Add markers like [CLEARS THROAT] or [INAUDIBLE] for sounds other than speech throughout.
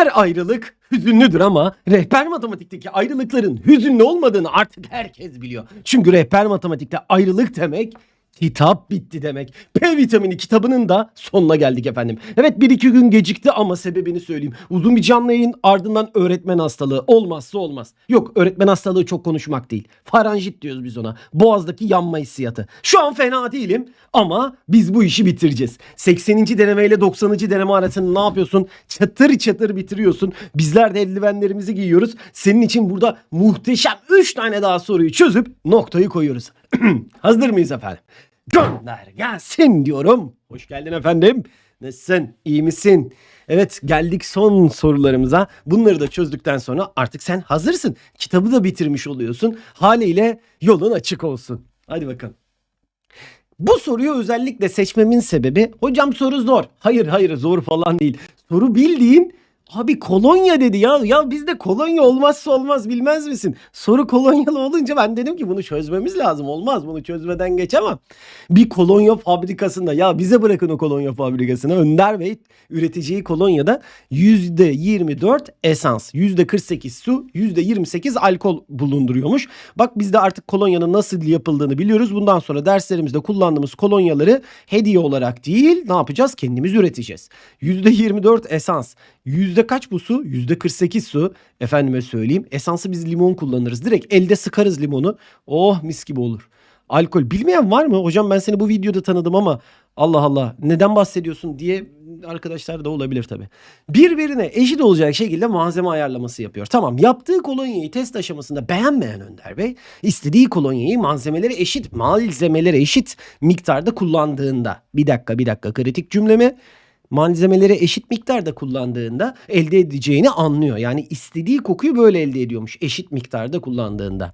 Her ayrılık hüzünlüdür ama rehber matematikteki ayrılıkların hüzünlü olmadığını artık herkes biliyor. Çünkü rehber matematikte ayrılık demek kitap bitti demek. P vitamini kitabının da sonuna geldik efendim. Evet bir iki gün gecikti ama sebebini söyleyeyim. Uzun bir canlı yayın ardından öğretmen hastalığı olmazsa olmaz. Yok öğretmen hastalığı çok konuşmak değil. Faranjit diyoruz biz ona. Boğazdaki yanma hissiyatı. Şu an fena değilim ama biz bu işi bitireceğiz. 80. deneme ile 90. deneme arasını ne yapıyorsun? Çatır çatır bitiriyorsun. Bizler de eldivenlerimizi giyiyoruz. Senin için burada muhteşem 3 tane daha soruyu çözüp noktayı koyuyoruz. [CLEARS THROAT] Hazır mıyız efendim? Gönder gelsin diyorum. Hoş geldin efendim. Nasılsın? İyi misin? Evet geldik son sorularımıza. Bunları da çözdükten sonra artık sen hazırsın. Kitabı da bitirmiş oluyorsun. Haliyle yolun açık olsun. Hadi bakalım. Bu soruyu özellikle seçmemin sebebi hocam soru zor. Hayır hayır zor falan değil. Soru bildiğin Abi kolonya dedi ya. Ya bizde kolonya olmazsa olmaz bilmez misin? Soru kolonyalı olunca ben dedim ki bunu çözmemiz lazım. Olmaz bunu çözmeden geçemem. Bir kolonya fabrikasında ya bize bırakın o kolonya fabrikasına. Önder Bey üreteceği kolonyada %24 esans, %48 su, %28 alkol bulunduruyormuş. Bak biz de artık kolonyanın nasıl yapıldığını biliyoruz. Bundan sonra derslerimizde kullandığımız kolonyaları hediye olarak değil ne yapacağız? Kendimiz üreteceğiz. %24 esans, Yüzde kaç bu su? Yüzde 48 su. Efendime söyleyeyim. Esansı biz limon kullanırız. Direkt elde sıkarız limonu. Oh mis gibi olur. Alkol bilmeyen var mı? Hocam ben seni bu videoda tanıdım ama Allah Allah neden bahsediyorsun diye arkadaşlar da olabilir tabi. Birbirine eşit olacak şekilde malzeme ayarlaması yapıyor. Tamam yaptığı kolonyayı test aşamasında beğenmeyen Önder Bey istediği kolonyayı malzemeleri eşit malzemeleri eşit miktarda kullandığında bir dakika bir dakika kritik cümlemi malzemeleri eşit miktarda kullandığında elde edeceğini anlıyor. Yani istediği kokuyu böyle elde ediyormuş eşit miktarda kullandığında.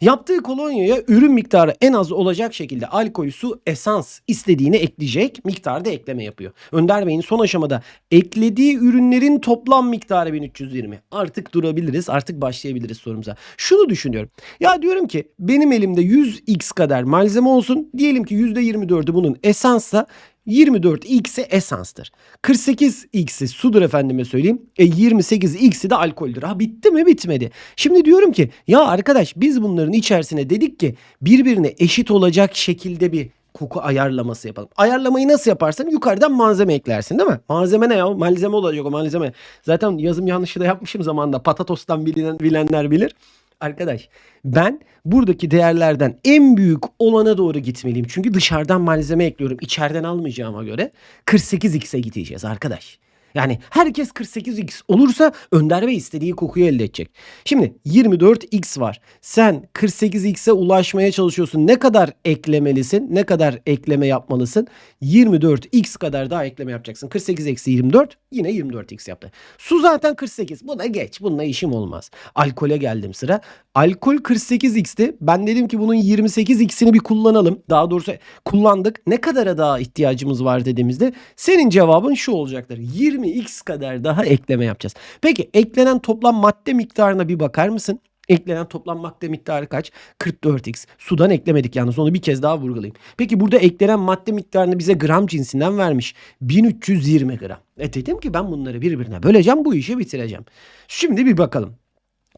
Yaptığı kolonyaya ürün miktarı en az olacak şekilde alkol, su, esans istediğini ekleyecek miktarda ekleme yapıyor. Önder Bey'in son aşamada eklediği ürünlerin toplam miktarı 1320. Artık durabiliriz artık başlayabiliriz sorumuza. Şunu düşünüyorum. Ya diyorum ki benim elimde 100x kadar malzeme olsun. Diyelim ki %24'ü bunun esansa 24x'i esanstır. 48x'i sudur efendime söyleyeyim. E 28x'i de alkoldür. Ha bitti mi bitmedi. Şimdi diyorum ki ya arkadaş biz bunların içerisine dedik ki birbirine eşit olacak şekilde bir koku ayarlaması yapalım. Ayarlamayı nasıl yaparsın? Yukarıdan malzeme eklersin değil mi? Malzeme ne ya? Malzeme olacak o malzeme. Zaten yazım yanlışı da yapmışım zamanında. Patatostan bilinen, bilenler bilir. Arkadaş ben buradaki değerlerden en büyük olana doğru gitmeliyim. Çünkü dışarıdan malzeme ekliyorum. İçeriden almayacağıma göre 48x'e gideceğiz arkadaş. Yani herkes 48x olursa Önder Bey istediği kokuyu elde edecek. Şimdi 24x var. Sen 48x'e ulaşmaya çalışıyorsun. Ne kadar eklemelisin? Ne kadar ekleme yapmalısın? 24x kadar daha ekleme yapacaksın. 48 eksi 24 yine 24x yaptı. Su zaten 48. Buna geç. Bununla işim olmaz. Alkole geldim sıra. Alkol 48x'ti. Ben dedim ki bunun 28x'ini bir kullanalım. Daha doğrusu kullandık. Ne kadara daha ihtiyacımız var dediğimizde senin cevabın şu olacaktır. 20x kadar daha ekleme yapacağız. Peki eklenen toplam madde miktarına bir bakar mısın? Eklenen toplam madde miktarı kaç? 44x. Sudan eklemedik yalnız onu bir kez daha vurgulayayım. Peki burada eklenen madde miktarını bize gram cinsinden vermiş. 1320 gram. E dedim ki ben bunları birbirine böleceğim bu işi bitireceğim. Şimdi bir bakalım.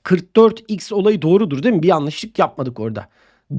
44x olayı doğrudur değil mi? Bir yanlışlık yapmadık orada.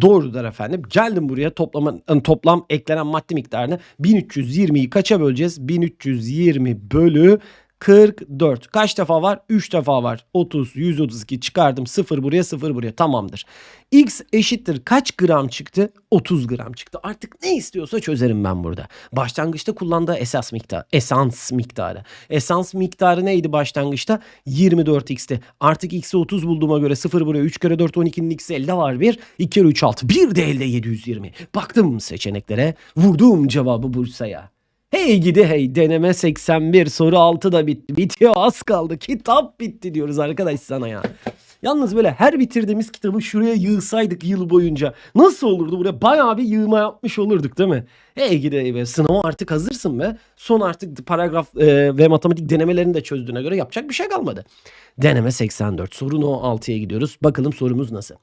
Doğrudur efendim. Geldim buraya toplama, toplam eklenen madde miktarını 1320'yi kaça böleceğiz? 1320 bölü 44. Kaç defa var? 3 defa var. 30, 132 çıkardım. 0 buraya 0 buraya tamamdır. X eşittir kaç gram çıktı? 30 gram çıktı. Artık ne istiyorsa çözerim ben burada. Başlangıçta kullandığı esas miktar, esans miktarı. Esans miktarı neydi başlangıçta? 24x'ti. Artık x'i 30 bulduğuma göre 0 buraya 3 kere 4 12'nin x'i elde var 1. 2 kere 3 6. Bir de elde 720. Baktım seçeneklere. Vurduğum cevabı Bursa'ya. Hey gidi hey deneme 81 soru 6 da bitti. Bitiyor az kaldı. Kitap bitti diyoruz arkadaş sana ya. Yalnız böyle her bitirdiğimiz kitabı şuraya yığsaydık yıl boyunca nasıl olurdu? Buraya bayağı bir yığma yapmış olurduk değil mi? Hey gidi hey be sınava artık hazırsın be. Son artık paragraf e, ve matematik denemelerini de çözdüğüne göre yapacak bir şey kalmadı. Deneme 84. Soru no 6'ya gidiyoruz. Bakalım sorumuz nasıl?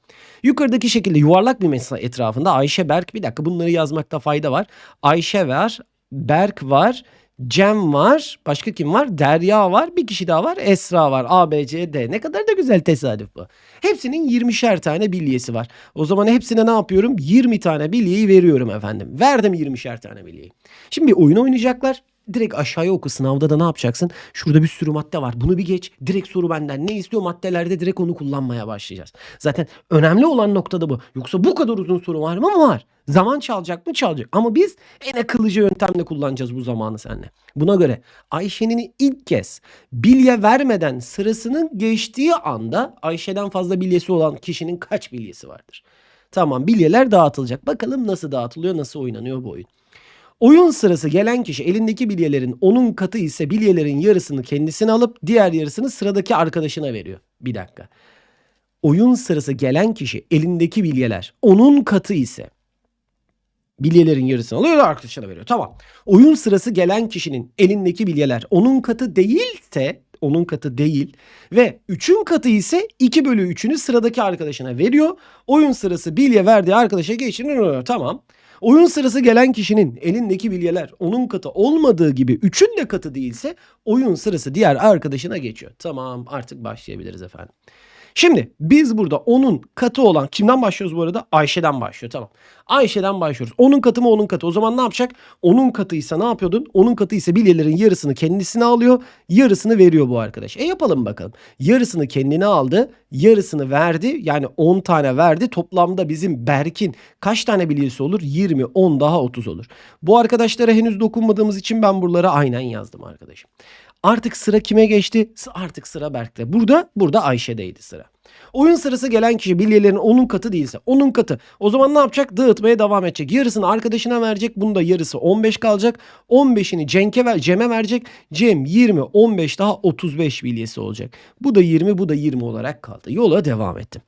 Yukarıdaki şekilde yuvarlak bir mesa etrafında Ayşe Berk bir dakika bunları yazmakta fayda var. Ayşe var, Berk var. Cem var. Başka kim var? Derya var. Bir kişi daha var. Esra var. A, B, C, D. Ne kadar da güzel tesadüf bu. Hepsinin 20'şer tane bilyesi var. O zaman hepsine ne yapıyorum? 20 tane bilyeyi veriyorum efendim. Verdim 20'şer tane bilyeyi. Şimdi bir oyun oynayacaklar. Direkt aşağıya oku sınavda da ne yapacaksın? Şurada bir sürü madde var. Bunu bir geç. Direkt soru benden. Ne istiyor maddelerde direkt onu kullanmaya başlayacağız. Zaten önemli olan nokta da bu. Yoksa bu kadar uzun soru var mı? Var. Zaman çalacak mı? Çalacak. Ama biz en akıllıca yöntemle kullanacağız bu zamanı seninle. Buna göre Ayşe'nin ilk kez bilye vermeden sırasının geçtiği anda Ayşe'den fazla bilyesi olan kişinin kaç bilyesi vardır? Tamam bilyeler dağıtılacak. Bakalım nasıl dağıtılıyor, nasıl oynanıyor bu oyun. Oyun sırası gelen kişi elindeki bilyelerin onun katı ise bilyelerin yarısını kendisine alıp diğer yarısını sıradaki arkadaşına veriyor. Bir dakika. Oyun sırası gelen kişi elindeki bilyeler onun katı ise bilyelerin yarısını alıyor ve arkadaşına veriyor. Tamam. Oyun sırası gelen kişinin elindeki bilyeler onun katı değilse onun katı değil ve 3'ün katı ise 2 bölü 3'ünü sıradaki arkadaşına veriyor. Oyun sırası bilye verdiği arkadaşa geçiniyor. Tamam. Oyun sırası gelen kişinin elindeki bilyeler onun katı olmadığı gibi 3'ün de katı değilse oyun sırası diğer arkadaşına geçiyor. Tamam artık başlayabiliriz efendim. Şimdi biz burada onun katı olan kimden başlıyoruz bu arada? Ayşe'den başlıyor tamam. Ayşe'den başlıyoruz. Onun katı mı onun katı. O zaman ne yapacak? Onun katıysa ne yapıyordun? Onun katı ise bilyelerin yarısını kendisine alıyor. Yarısını veriyor bu arkadaş. E yapalım bakalım. Yarısını kendine aldı. Yarısını verdi. Yani 10 tane verdi. Toplamda bizim Berk'in kaç tane bilyesi olur? 20, 10 daha 30 olur. Bu arkadaşlara henüz dokunmadığımız için ben buralara aynen yazdım arkadaşım. Artık sıra kime geçti? Artık sıra Berk'te. Burada burada Ayşe'deydi sıra. Oyun sırası gelen kişi bilyelerin onun katı değilse onun katı. O zaman ne yapacak? Dağıtmaya devam edecek. Yarısını arkadaşına verecek. Bunda yarısı 15 kalacak. 15'ini Cenk'e ver, Cem'e verecek. Cem 20, 15 daha 35 bilyesi olacak. Bu da 20, bu da 20 olarak kaldı. Yola devam ettim.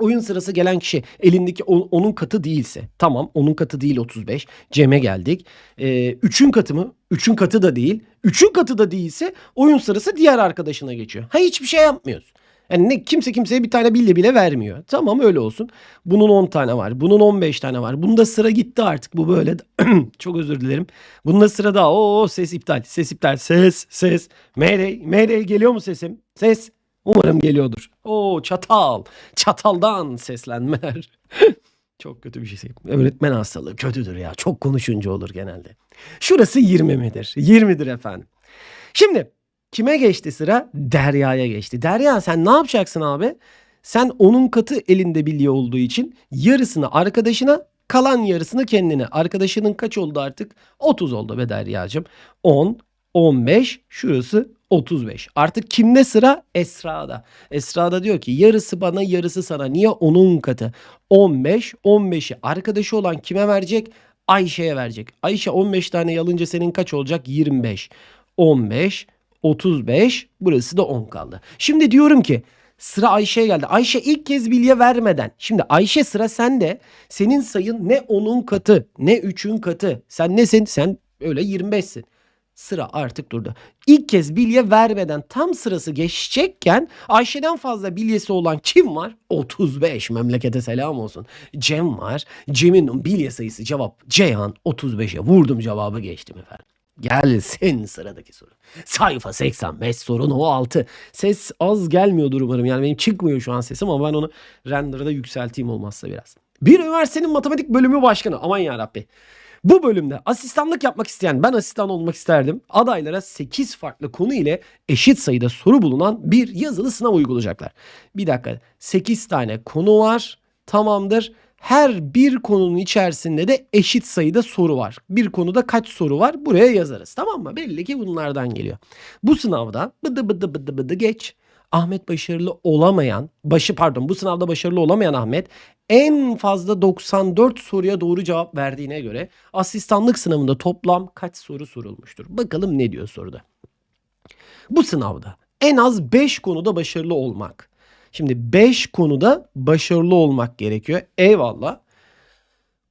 Oyun sırası gelen kişi elindeki o- onun katı değilse tamam onun katı değil 35 Cem'e geldik. Ee, üçün katı mı? Üçün katı da değil. Üçün katı da değilse oyun sırası diğer arkadaşına geçiyor. Ha hiçbir şey yapmıyoruz. Yani ne, kimse kimseye bir tane bilye bile vermiyor. Tamam öyle olsun. Bunun 10 tane var. Bunun 15 tane var. Bunda sıra gitti artık. Bu böyle. [CLEARS THROAT] Çok özür dilerim. Bunda sıra daha. Oo ses iptal. Ses iptal. Ses ses. Mayday. Mayday geliyor mu sesim? Ses. Umarım geliyordur. Oo çatal. Çataldan seslenmeler. [LAUGHS] Çok kötü bir şey. Öğretmen hastalığı kötüdür ya. Çok konuşunca olur genelde. Şurası 20 midir? 20'dir efendim. Şimdi kime geçti sıra? Derya'ya geçti. Derya sen ne yapacaksın abi? Sen onun katı elinde bilye olduğu için yarısını arkadaşına kalan yarısını kendine. Arkadaşının kaç oldu artık? 30 oldu be Derya'cığım. 10, 15 şurası 35. Artık kimde sıra? Esra'da. Esra'da diyor ki yarısı bana yarısı sana. Niye? Onun katı. 15. 15'i arkadaşı olan kime verecek? Ayşe'ye verecek. Ayşe 15 tane alınca senin kaç olacak? 25. 15. 35. Burası da 10 kaldı. Şimdi diyorum ki sıra Ayşe'ye geldi. Ayşe ilk kez bilye vermeden. Şimdi Ayşe sıra sende. Senin sayın ne onun katı ne üçün katı. Sen nesin? Sen öyle 25'sin. Sıra artık durdu. İlk kez bilye vermeden tam sırası geçecekken Ayşe'den fazla bilyesi olan kim var? 35 memlekete selam olsun. Cem var. Cem'in bilye sayısı cevap Ceyhan 35'e vurdum cevabı geçtim efendim. Gelsin sıradaki soru. Sayfa 85 sorun o 6. Ses az gelmiyordur umarım. Yani benim çıkmıyor şu an sesim ama ben onu render'da yükselteyim olmazsa biraz. Bir üniversitenin matematik bölümü başkanı. Aman yarabbi. Bu bölümde asistanlık yapmak isteyen ben asistan olmak isterdim. Adaylara 8 farklı konu ile eşit sayıda soru bulunan bir yazılı sınav uygulayacaklar. Bir dakika 8 tane konu var tamamdır. Her bir konunun içerisinde de eşit sayıda soru var. Bir konuda kaç soru var buraya yazarız tamam mı? Belli ki bunlardan geliyor. Bu sınavda bıdı bıdı bıdı bıdı geç. Ahmet başarılı olamayan, başı pardon bu sınavda başarılı olamayan Ahmet en fazla 94 soruya doğru cevap verdiğine göre asistanlık sınavında toplam kaç soru sorulmuştur? Bakalım ne diyor soruda. Bu sınavda en az 5 konuda başarılı olmak. Şimdi 5 konuda başarılı olmak gerekiyor. Eyvallah.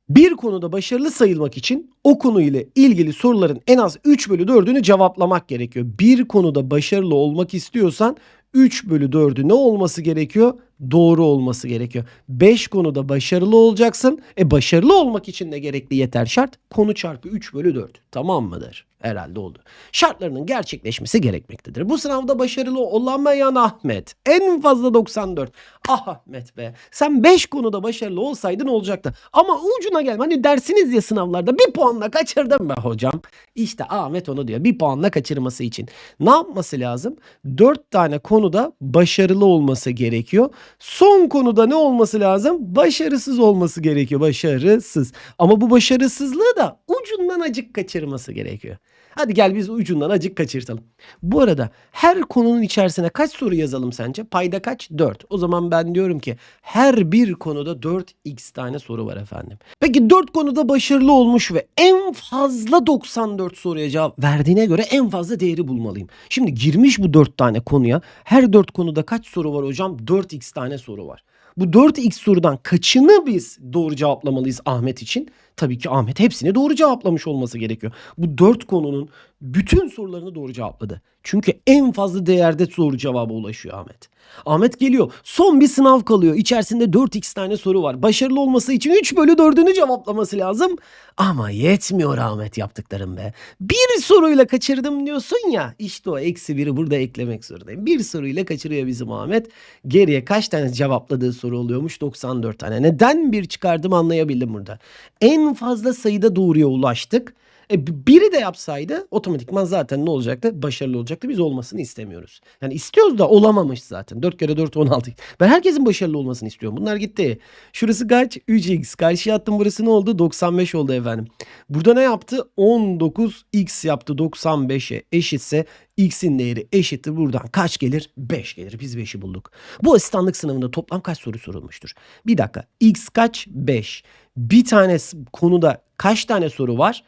Bir konuda başarılı sayılmak için o konuyla ilgili soruların en az 3 bölü 4'ünü cevaplamak gerekiyor. Bir konuda başarılı olmak istiyorsan 3 bölü 4'ü ne olması gerekiyor? Doğru olması gerekiyor. 5 konuda başarılı olacaksın. E başarılı olmak için de gerekli yeter şart? Konu çarpı 3 bölü 4. Tamam mıdır? Herhalde oldu. Şartlarının gerçekleşmesi gerekmektedir. Bu sınavda başarılı olamayan Ahmet. En fazla 94. Ah Ahmet be. Sen 5 konuda başarılı olsaydın olacaktı. Ama ucuna gelme. Hani dersiniz ya sınavlarda bir puanla kaçırdım be hocam. İşte Ahmet onu diyor. Bir puanla kaçırması için. Ne yapması lazım? 4 tane konuda başarılı olması gerekiyor. Son konuda ne olması lazım? Başarısız olması gerekiyor. Başarısız. Ama bu başarısızlığı da ucundan acık kaçırması gerekiyor. Hadi gel biz ucundan acık kaçırtalım. Bu arada her konunun içerisine kaç soru yazalım sence? Payda kaç? 4. O zaman ben diyorum ki her bir konuda 4x tane soru var efendim. Peki 4 konuda başarılı olmuş ve en fazla 94 soruya cevap verdiğine göre en fazla değeri bulmalıyım. Şimdi girmiş bu 4 tane konuya. Her 4 konuda kaç soru var hocam? 4x tane soru var. Bu 4x sorudan kaçını biz doğru cevaplamalıyız Ahmet için? Tabii ki Ahmet hepsini doğru cevaplamış olması gerekiyor. Bu 4 konunun bütün sorularını doğru cevapladı. Çünkü en fazla değerde doğru cevaba ulaşıyor Ahmet. Ahmet geliyor. Son bir sınav kalıyor. İçerisinde 4x tane soru var. Başarılı olması için 3 bölü 4'ünü cevaplaması lazım. Ama yetmiyor Ahmet yaptıklarım be. Bir soruyla kaçırdım diyorsun ya. İşte o eksi biri burada eklemek zorundayım. Bir soruyla kaçırıyor bizim Ahmet. Geriye kaç tane cevapladığı soru oluyormuş? 94 tane. Neden bir çıkardım anlayabildim burada. En fazla sayıda doğruya ulaştık. E, biri de yapsaydı otomatikman zaten ne olacaktı? Başarılı olacaktı. Biz olmasını istemiyoruz. Yani istiyoruz da olamamış zaten. 4 kere 4 16. Ben herkesin başarılı olmasını istiyorum. Bunlar gitti. Şurası kaç? 3x. Karşıya attım burası ne oldu? 95 oldu efendim. Burada ne yaptı? 19x yaptı 95'e eşitse x'in değeri eşittir. Buradan kaç gelir? 5 gelir. Biz 5'i bulduk. Bu asistanlık sınavında toplam kaç soru sorulmuştur? Bir dakika. x kaç? 5. Bir tane konuda kaç tane soru var?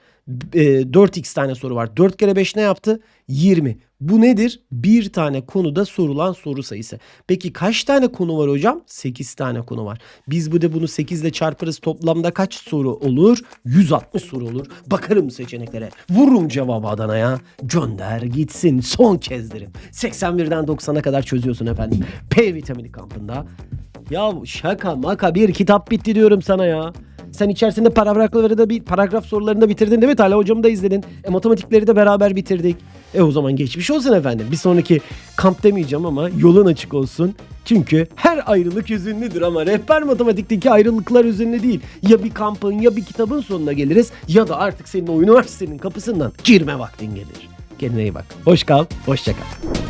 E, 4x tane soru var. 4 kere 5 ne yaptı? 20. Bu nedir? Bir tane konuda sorulan soru sayısı. Peki kaç tane konu var hocam? 8 tane konu var. Biz bu de bunu 8 ile çarparız. Toplamda kaç soru olur? 160 soru olur. Bakarım seçeneklere. Vururum cevabı Adana'ya. Gönder gitsin. Son kez derim. 81'den 90'a kadar çözüyorsun efendim. P vitamini kampında. Ya şaka maka bir kitap bitti diyorum sana ya. Sen içerisinde paragrafları da bir paragraf sorularını da bitirdin değil mi? Talha hocamı da izledin. E, matematikleri de beraber bitirdik. E o zaman geçmiş olsun efendim. Bir sonraki kamp demeyeceğim ama yolun açık olsun. Çünkü her ayrılık hüzünlüdür ama rehber matematikteki ayrılıklar hüzünlü değil. Ya bir kampın ya bir kitabın sonuna geliriz ya da artık senin o üniversitenin kapısından girme vaktin gelir. Kendine iyi bak. Hoş kal, hoşça kal.